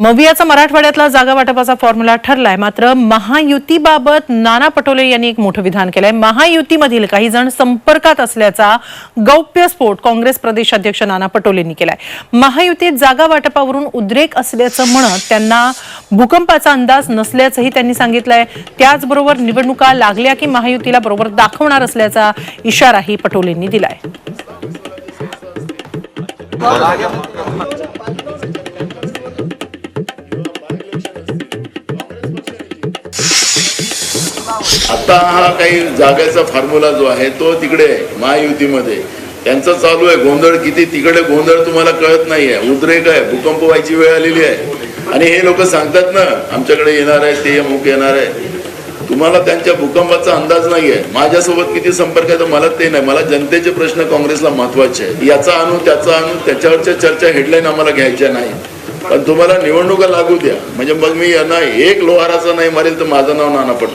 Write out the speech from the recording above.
मवियाचा मराठवाड्यातला जागा वाटपाचा फॉर्म्युला ठरलाय. मात्र महायुतीबाबत नाना पटोले यांनी एक मोठं विधान केलंय. महायुतीमधील काही जण संपर्कात असल्याचा गौप्यस्फोट काँग्रेस प्रदेशाध्यक्ष नाना पटोलेंनी केलाय. महायुतीत जागा वाटपावरून उद्रेक असल्याचं म्हणत त्यांना भूकंपाचा अंदाज नसल्याचंही त्यांनी सांगितलंय. त्याचबरोबर निवडणुका लागल्या की महायुतीला बरोबर दाखवणार असल्याचा इशाराही पटोलेंनी दिलाय. आता हा काही जागेचा फॉर्म्युला जो आहे तो तिकडे आहे महायुतीमध्ये. त्यांचं चालू आहे गोंधळ किती तिकडे गोंधळ तुम्हाला कळत नाहीये. उद्रेक आहे भूकंप व्हायची वेळ आलेली आहे. आणि हे लोक सांगतात ना आमच्याकडे येणार आहे ते अमुक येणार आहे. तुम्हाला त्यांच्या भूकंपाचा अंदाज नाहीये. माझ्यासोबत किती संपर्क आहे तर मला ते नाही. मला जनतेचे प्रश्न काँग्रेसला महत्त्वाचे आहे याचा आणू त्याचा आणू त्याच्यावरच्या चर्चा हेडलाईन आम्हाला घ्यायच्या नाही. पण तुम्हाला निवडणुका लागू द्या. म्हणजे मग मी यांना एक लोहाराचा नाही मारेल तर माझं नाव नाना पटोले.